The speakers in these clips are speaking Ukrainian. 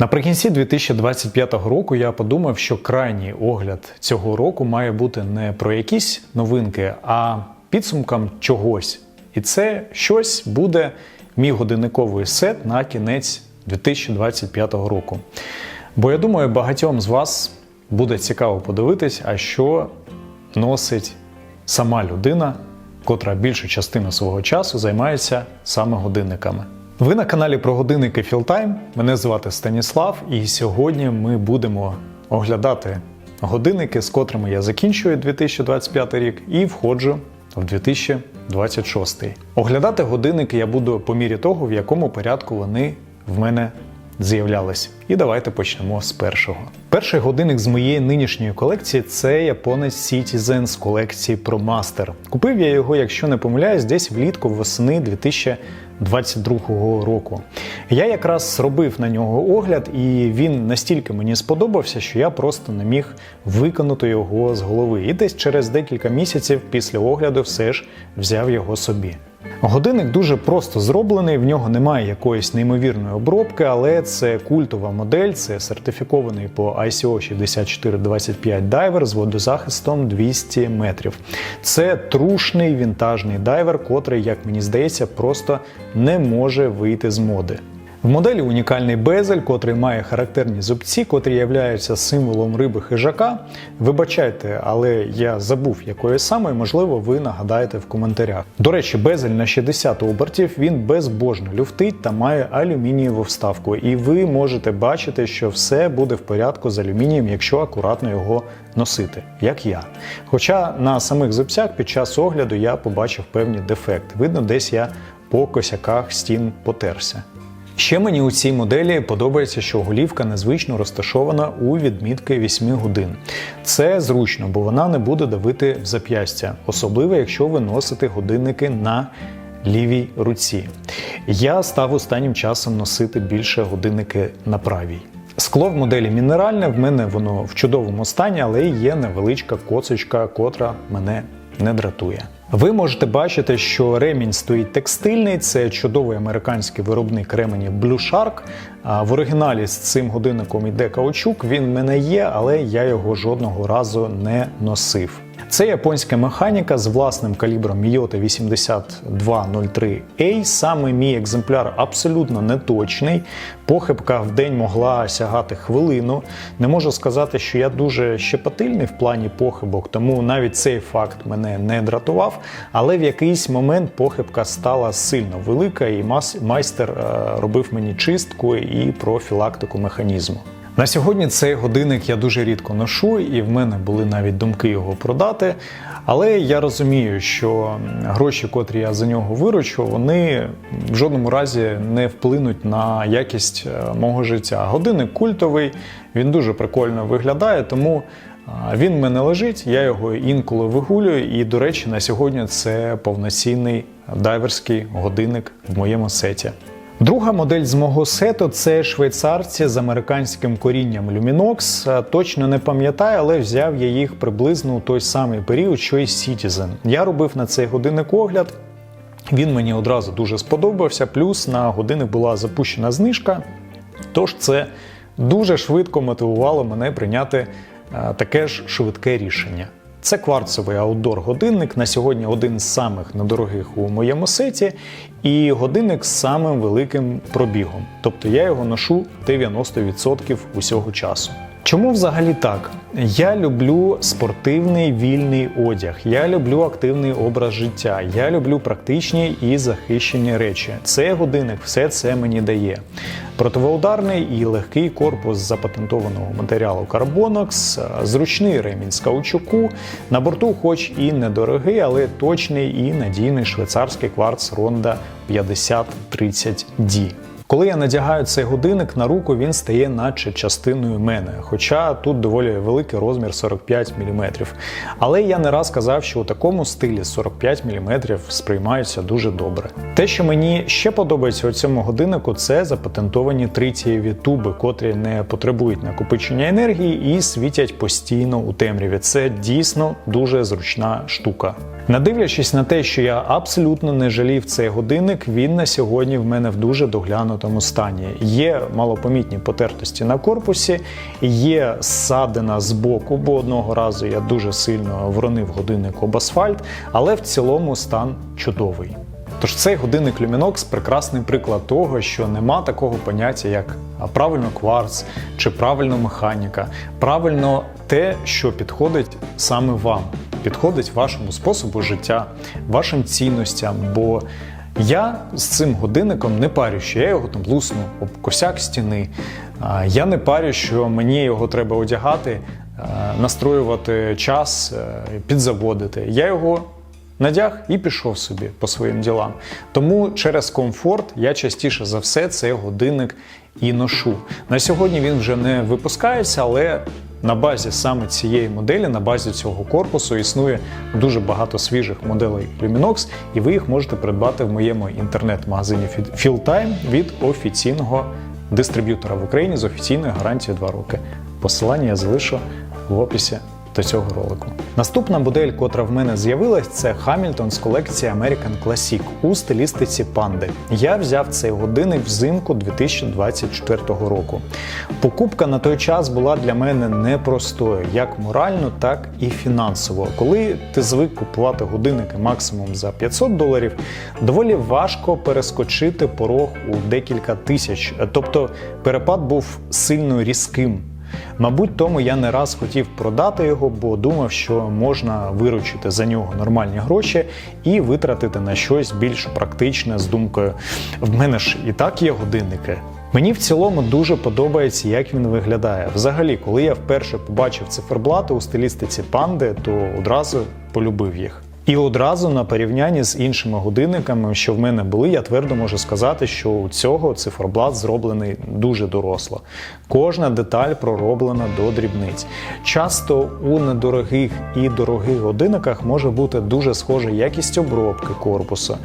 Наприкінці 2025 року я подумав, що крайній огляд цього року має бути не про якісь новинки, а підсумком чогось. І це щось буде мій годинниковий сет на кінець 2025 року. Бо я думаю, багатьом з вас буде цікаво подивитись, а що носить сама людина, котра більшу частину свого часу займається саме годинниками. Ви на каналі про годинники Філтайм. Мене звати Станіслав, і сьогодні ми будемо оглядати годинники, з котрими я закінчую 2025 рік і входжу в 2026. Оглядати годинники я буду по мірі того, в якому порядку вони в мене з'являлись. І давайте почнемо з першого. Перший годинник з моєї нинішньої колекції це японець Citizen з колекції ProMaster. Купив я його, якщо не помиляюсь, десь влітку восени 2022 року. Я якраз робив на нього огляд, і він настільки мені сподобався, що я просто не міг виконати його з голови. І десь через декілька місяців після огляду все ж взяв його собі. Годинник дуже просто зроблений, в нього немає якоїсь неймовірної обробки, але це культова модель, це сертифікований по ICO 6425 дайвер з водозахистом 200 метрів. Це трушний вінтажний дайвер, котрий, як мені здається, просто не може вийти з моди. В моделі унікальний безель, котрий має характерні зубці, котрі являються символом риби хижака. Вибачайте, але я забув якої саме, можливо, ви нагадаєте в коментарях. До речі, безель на 60 обертів він безбожно люфтить та має алюмінієву вставку, і ви можете бачити, що все буде в порядку з алюмінієм, якщо акуратно його носити, як я. Хоча на самих зубцях під час огляду я побачив певні дефекти. Видно, десь я по косяках стін потерся. Ще мені у цій моделі подобається, що голівка незвично розташована у відмітки 8 годин. Це зручно, бо вона не буде давити в зап'ястя, особливо якщо ви носите годинники на лівій руці. Я став останнім часом носити більше годинники на правій. Скло в моделі мінеральне, в мене воно в чудовому стані, але є невеличка коцочка, котра мене не дратує. Ви можете бачити, що ремінь стоїть текстильний, це чудовий американський виробник ремені Blue Shark. В оригіналі з цим годинником йде каучук. Він в мене є, але я його жодного разу не носив. Це японська механіка з власним калібром Miyota 8203A. Саме мій екземпляр абсолютно неточний. Похибка в день могла сягати хвилину. Не можу сказати, що я дуже щепетильний в плані похибок, тому навіть цей факт мене не дратував. Але в якийсь момент похибка стала сильно велика, і майстер робив мені чистку і профілактику механізму. На сьогодні цей годинник я дуже рідко ношу, і в мене були навіть думки його продати. Але я розумію, що гроші, котрі я за нього виручу, вони в жодному разі не вплинуть на якість мого життя. Годинник культовий, він дуже прикольно виглядає, тому він в мене лежить, я його інколи вигулюю. І, до речі, на сьогодні це повноцінний дайверський годинник в моєму сеті. Друга модель з мого сету це швейцарці з американським корінням Luminox. Точно не пам'ятаю, але взяв я їх приблизно у той самий період, що і Citizen. Я робив на цей годинник огляд. Він мені одразу дуже сподобався. Плюс на годинник була запущена знижка. Тож це дуже швидко мотивувало мене прийняти таке ж швидке рішення. Це кварцевий аутдор годинник. На сьогодні один з самих недорогих у моєму сеті, і годинник з самим великим пробігом. Тобто я його ношу 90% усього часу. Чому взагалі так? Я люблю спортивний вільний одяг, я люблю активний образ життя, я люблю практичні і захищені речі. Цей годинник все це мені дає. Противоударний і легкий корпус запатентованого матеріалу Carbonix, зручний ремінь з каучуку, на борту, хоч і недорогий, але точний і надійний швейцарський кварц Ronda 5030D. Коли я надягаю цей годинник на руку, він стає наче частиною мене, хоча тут доволі великий розмір 45 мм. Але я не раз казав, що у такому стилі 45 мм сприймаються дуже добре. Те, що мені ще подобається у цьому годиннику, це запатентовані тритієві туби, котрі не потребують накопичення енергії і світять постійно у темряві. Це дійсно дуже зручна штука. Надивлячись на те, що я абсолютно не жалів цей годинник, він на сьогодні в мене в дуже доглянутому доглянутому стані. Є малопомітні потертості на корпусі, є ссадина з боку, бо одного разу я дуже сильно вронив годинник об асфальт, але в цілому стан чудовий. Тож цей годинник Luminox – прекрасний приклад того, що нема такого поняття, як правильно кварц чи правильно механіка, правильно те, що підходить саме вам, підходить вашому способу життя, вашим цінностям. Бо я з цим годинником не парю, що я його там лусну об косяк стіни. Я не парю, що мені його треба одягати, настроювати час, е, підзаводити. Я його надяг і пішов собі по своїм ділам. Тому через комфорт я частіше за все цей годинник і ношу. На сьогодні він вже не випускається, але на базі саме цієї моделі, на базі цього корпусу існує дуже багато свіжих моделей Luminox, і ви їх можете придбати в моєму інтернет-магазині Fieldtime від офіційного дистриб'ютора в Україні з офіційною гарантією 2 роки. Посилання я залишу в описі до цього ролику. Наступна модель, котра в мене з'явилась, це Hamilton з колекції American Classic у стилістиці панди. Я взяв цей годинник взимку 2024 року. Покупка на той час була для мене непростою, як морально, так і фінансово. Коли ти звик купувати годинники максимум за 500 доларів, доволі важко перескочити порог у декілька тисяч. Тобто перепад був сильно різким. Мабуть, тому я не раз хотів продати його, бо думав, що можна виручити за нього нормальні гроші і витратити на щось більш практичне з думкою: в мене ж і так є годинники. Мені в цілому дуже подобається, як він виглядає. Взагалі, коли я вперше побачив циферблати у стилістиці панди, то одразу полюбив їх. І одразу на порівнянні з іншими годинниками, що в мене були, я твердо можу сказати, що у цього циферблат зроблений дуже доросло. Кожна деталь пророблена до дрібниць. Часто у недорогих і дорогих годинниках може бути дуже схожа якість обробки корпусу,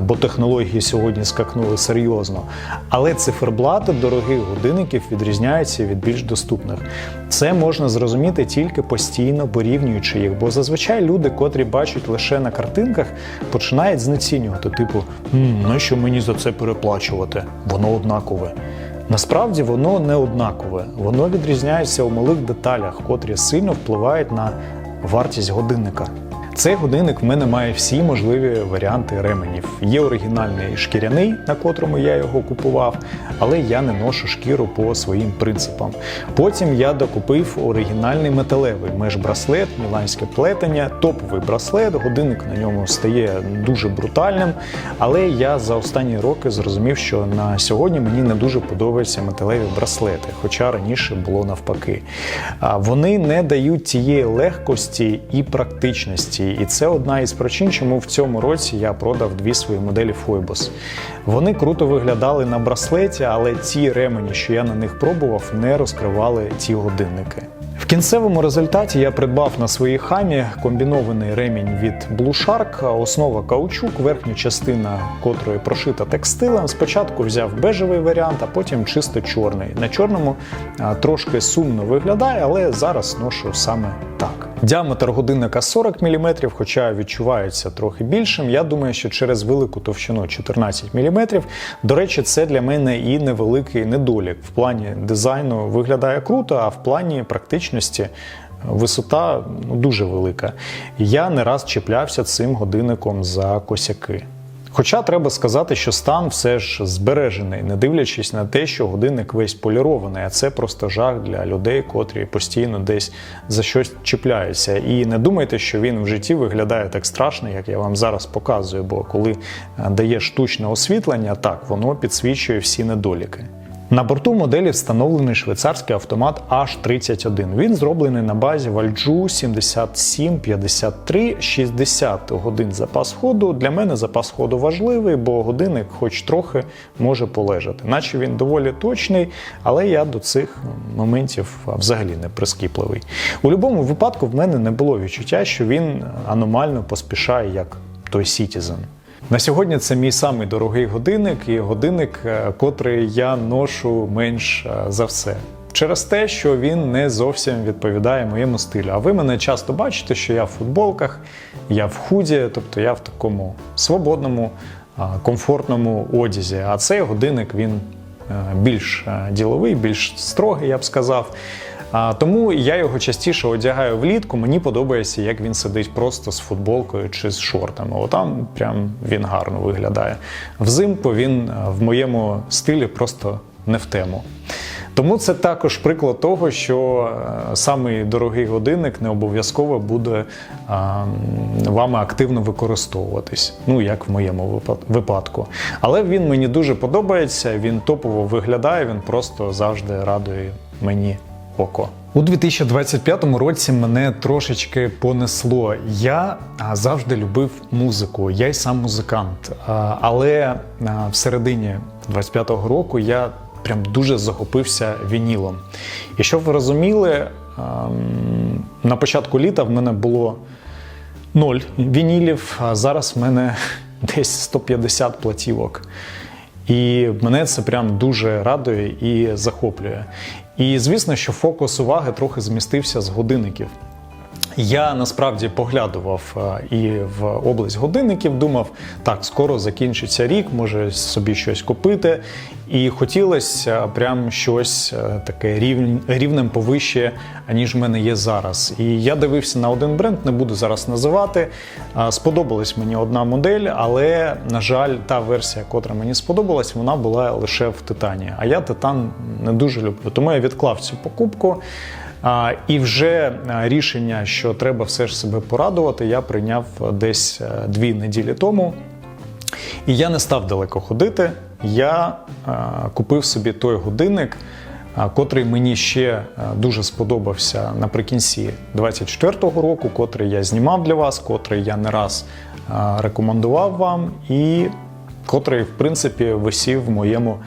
бо технології сьогодні скакнули серйозно. Але циферблати дорогих годинників відрізняються від більш доступних. Це можна зрозуміти тільки постійно порівнюючи їх, бо зазвичай люди, котрі бачать лише на картинках, починають знецінювати, типу, ну що мені за це переплачувати? Воно однакове. Насправді воно не однакове, воно відрізняється у малих деталях, котрі сильно впливають на вартість годинника. Цей годинник в мене має всі можливі варіанти ременів. Є оригінальний шкіряний, на котрому я його купував, але я не ношу шкіру по своїм принципам. Потім я докупив оригінальний металевий меж-браслет, міланське плетення, топовий браслет. Годинник на ньому стає дуже брутальним. Але я за останні роки зрозумів, що на сьогодні мені не дуже подобаються металеві браслети, хоча раніше було навпаки. Вони не дають тієї легкості і практичності. І це одна із причин, чому в цьому році я продав дві свої моделі Phoibos. Вони круто виглядали на браслеті, але ці ремені, що я на них пробував, не розкривали ці годинники. В кінцевому результаті я придбав на своїй хамі комбінований ремінь від Blue Shark, основа каучук, верхня частина котрої прошита текстилем. Спочатку взяв бежевий варіант, а потім чисто чорний. На чорному трошки сумно виглядає, але зараз ношу саме так. Діаметр годинника 40 мм, хоча відчувається трохи більшим. Я думаю, що через велику товщину 14 мм. До речі, це для мене і невеликий недолік. В плані дизайну виглядає круто, а в плані практичності. Висота ну, дуже велика. Я не раз чіплявся цим годинником за косяки. Хоча треба сказати, що стан все ж збережений, не дивлячись на те, що годинник весь полірований, а це просто жах для людей, котрі постійно десь за щось чіпляються. І не думайте, що він в житті виглядає так страшно, як я вам зараз показую. Бо коли дає штучне освітлення, так воно підсвічує всі недоліки. На борту моделі встановлений швейцарський автомат H31. Він зроблений на базі Valjoux 7753 60 годин запас ходу. Для мене запас ходу важливий, бо годинник, хоч трохи, може полежати. Наче він доволі точний, але я до цих моментів взагалі не прискіпливий. У будь-якому випадку в мене не було відчуття, що він аномально поспішає як той Citizen. На сьогодні це мій самий дорогий годинник і годинник, е, котрий я ношу менш е, за все. Через те, що він не зовсім відповідає моєму стилю. А ви мене часто бачите, що я в футболках, я в худі, тобто я в такому свободному комфортному одязі. А цей годинник він е, більш е, діловий, більш строгий, я б сказав. А, тому я його частіше одягаю влітку. Мені подобається, як він сидить просто з футболкою чи з шортами. Отам прям він гарно виглядає. Взимку він е, в моєму стилі просто не в тему. Тому це також приклад того, що е, самий дорогий годинник не обов'язково буде а, вами активно використовуватись. Ну як в моєму випад- випадку. Але він мені дуже подобається. Він топово виглядає. Він просто завжди радує мені око. У 2025 році мене трошечки понесло. Я завжди любив музику, я й сам музикант. Але в середині 25-го року я прям дуже захопився вінілом. І щоб ви розуміли, ем, на початку літа в мене було ноль вінілів, а зараз в мене десь 150 платівок. І мене це прям дуже радує і захоплює. І звісно, що фокус уваги трохи змістився з годинників. Я насправді поглядував е, і в область годинників, думав, так, скоро закінчиться рік, може собі щось купити. І хотілося прям щось е, таке рівнем повище, аніж в мене є зараз. І я дивився на один бренд, не буду зараз називати. Е, Сподобалась мені одна модель, але, на жаль, та версія, котра мені сподобалась, вона була лише в титані. А я титан не дуже люблю. Тому я відклав цю покупку. І вже рішення, що треба все ж себе порадувати, я прийняв десь е, дві неділі тому. І я не став далеко ходити. Я купив собі той годинник, котрий мені ще дуже сподобався наприкінці 24-го року, котрий я знімав для вас, котрий я не раз рекомендував вам, і котрий, в принципі, висів в моєму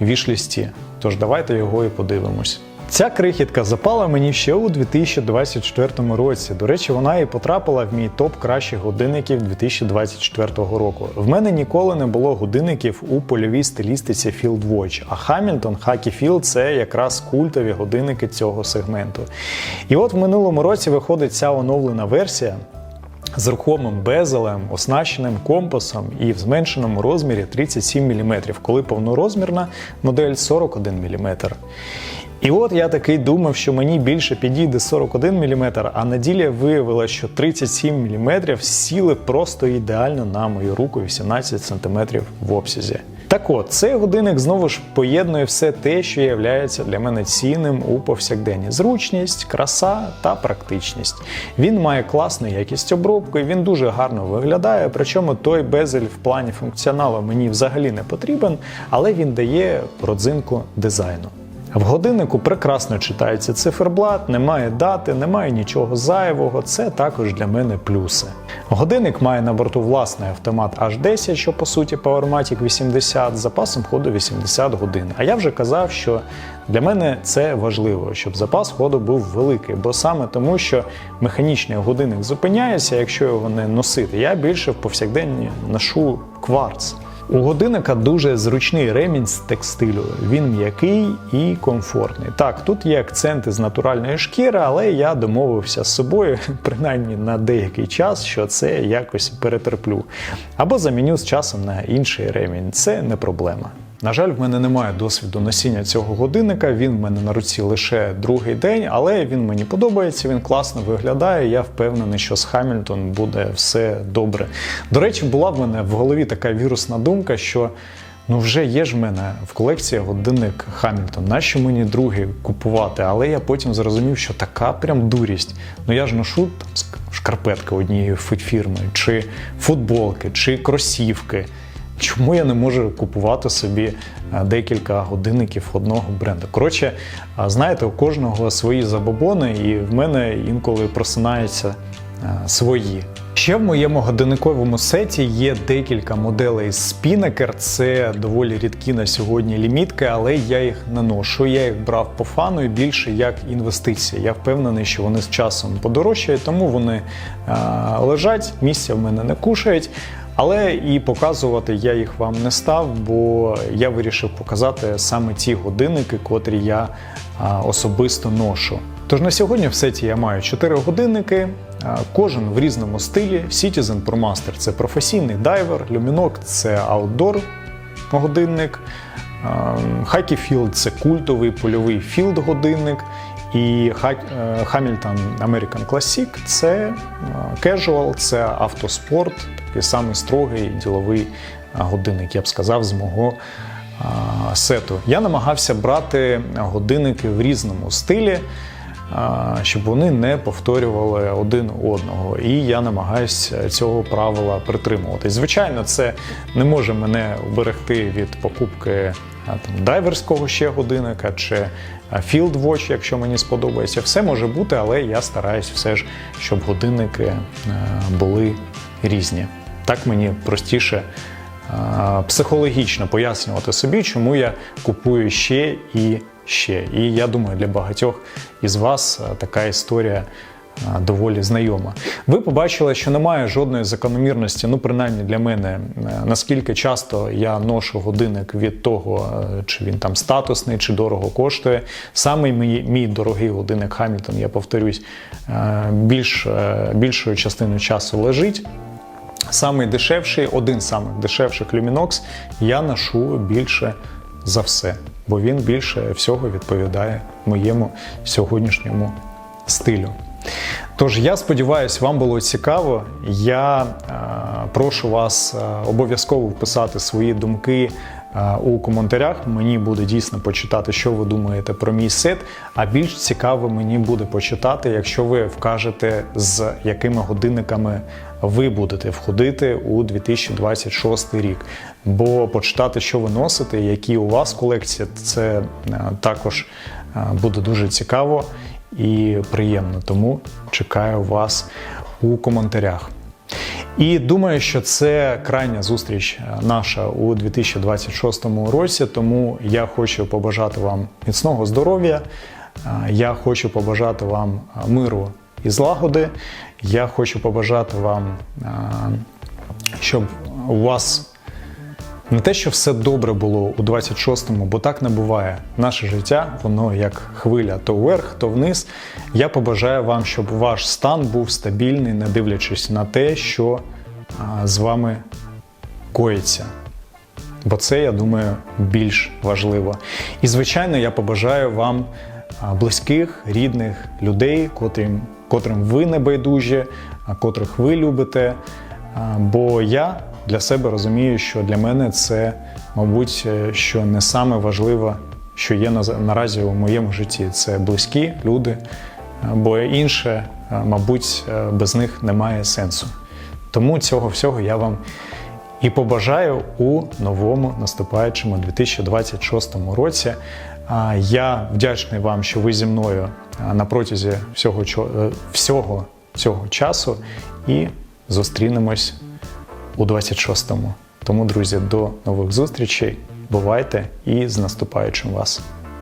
вішлісті. Тож давайте його і подивимось. Ця крихітка запала мені ще у 2024 році. До речі, вона і потрапила в мій топ кращих годинників 2024 року. В мене ніколи не було годинників у польовій стилістиці Field Watch, а Hamilton Hacky Field – це якраз культові годинники цього сегменту. І от в минулому році виходить ця оновлена версія. З рухомим безелем, оснащеним компасом і в зменшеному розмірі 37 мм, коли повнорозмірна модель 41 мм. І от я такий думав, що мені більше підійде 41 мм, а на виявилося, що 37 мм сіли просто ідеально на мою руку 18 см в обсязі. Так от, цей годинник знову ж поєднує все те, що є для мене цінним у повсякденні: зручність, краса та практичність. Він має класну якість обробки, він дуже гарно виглядає. Причому той безель в плані функціоналу мені взагалі не потрібен, але він дає родзинку дизайну. В годиннику прекрасно читається циферблат, немає дати, немає нічого зайвого. Це також для мене плюси. Годинник має на борту власний автомат H10, що по суті Powermatic 80 з запасом ходу 80 годин. А я вже казав, що для мене це важливо, щоб запас ходу був великий, бо саме тому, що механічний годинник зупиняється, якщо його не носити. Я більше в повсякденні ношу кварц. У годинника дуже зручний ремінь з текстилю. Він м'який і комфортний. Так, тут є акценти з натуральної шкіри, але я домовився з собою, принаймні на деякий час, що це якось перетерплю. Або заміню з часом на інший ремінь. Це не проблема. На жаль, в мене немає досвіду носіння цього годинника. Він в мене на руці лише другий день, але він мені подобається, він класно виглядає. Я впевнений, що з Хамільтон буде все добре. До речі, була в мене в голові така вірусна думка, що. Ну, вже є ж в мене в колекції годинник Хамільтон. Нащо мені другий купувати? Але я потім зрозумів, що така прям дурість. Ну я ж ношу там шкарпетки однієї фірми, чи футболки, чи кросівки. Чому я не можу купувати собі е, декілька годинників одного бренду? Коротше, знаєте, у кожного свої забобони, і в мене інколи просинаються е, свої. Ще в моєму годинниковому сеті є декілька моделей Spinnaker. Це доволі рідкі на сьогодні лімітки, але я їх не ношу. Я їх брав по фану і більше як інвестиція. Я впевнений, що вони з часом подорожчають, тому вони е, лежать, місця в мене не кушають. Але і показувати я їх вам не став, бо я вирішив показати саме ті годинники, котрі я особисто ношу. Тож на сьогодні в сеті я маю 4 годинники, кожен в різному стилі. Citizen ProMaster – це професійний дайвер, Luminok – це аутдор годинник, Field – це культовий польовий філд-годинник. І Ха- е, American Classic – це casual, це автоспорт, такий самий строгий діловий годинник, я б сказав, з мого сету. Я намагався брати годинники в різному стилі, щоб вони не повторювали один одного. І я намагаюся цього правила притримуватись. Звичайно, це не може мене уберегти від покупки там, дайверського ще годинника чи Field Watch, якщо мені сподобається. Все може бути, але я стараюсь все ж, щоб годинники е, були різні. Так мені простіше психологічно пояснювати собі, чому я купую ще і ще. І я думаю, для багатьох із вас така історія доволі знайома. Ви побачили, що немає жодної закономірності, ну принаймні для мене, наскільки часто я ношу годинник від того, чи він там статусний, чи дорого коштує. Саме мій, мій дорогий годинник Hamilton, я повторюсь, більш, е, більшою частиною часу лежить. Самий дешевший, один з самих дешевших Luminox я ношу більше за все, бо він більше всього відповідає моєму сьогоднішньому стилю. Тож я сподіваюся, вам було цікаво. Я е, прошу вас е, обов'язково вписати свої думки у коментарях. Мені буде дійсно почитати, що ви думаєте про мій сет. А більш цікаво мені буде почитати, якщо ви вкажете, з якими годинниками ви будете входити у 2026 рік. Бо почитати, що ви носите, які у вас колекції, це е, також е, буде дуже цікаво і приємно. Тому чекаю вас у коментарях. І думаю, що це крайня зустріч е, наша у 2026 році. Тому я хочу побажати вам міцного здоров'я. е, Я хочу побажати вам е, миру і злагоди. Я хочу побажати вам, щоб у вас не те, що все добре було у 26-му, бо так не буває. Наше життя, воно як хвиля, то вверх, то вниз. Я побажаю вам, щоб ваш стан був стабільний, не дивлячись на те, що з вами коїться. Бо це, я думаю, більш важливо. І, звичайно, я побажаю вам близьких, рідних людей, котрим, котрим ви не байдужі, котрих ви любите. Бо я для себе розумію, що для мене це, мабуть, е, що не саме важливе, що є на- наразі у моєму житті. Це близькі люди, бо інше, е, мабуть, е, без них немає сенсу. Тому цього всього я вам і побажаю у новому наступаючому 2026 році. Я вдячний вам, що ви зі мною на протязі всього, всього цього часу і зустрінемось у 26-му. Тому, друзі, до нових зустрічей. Бувайте і з наступаючим вас!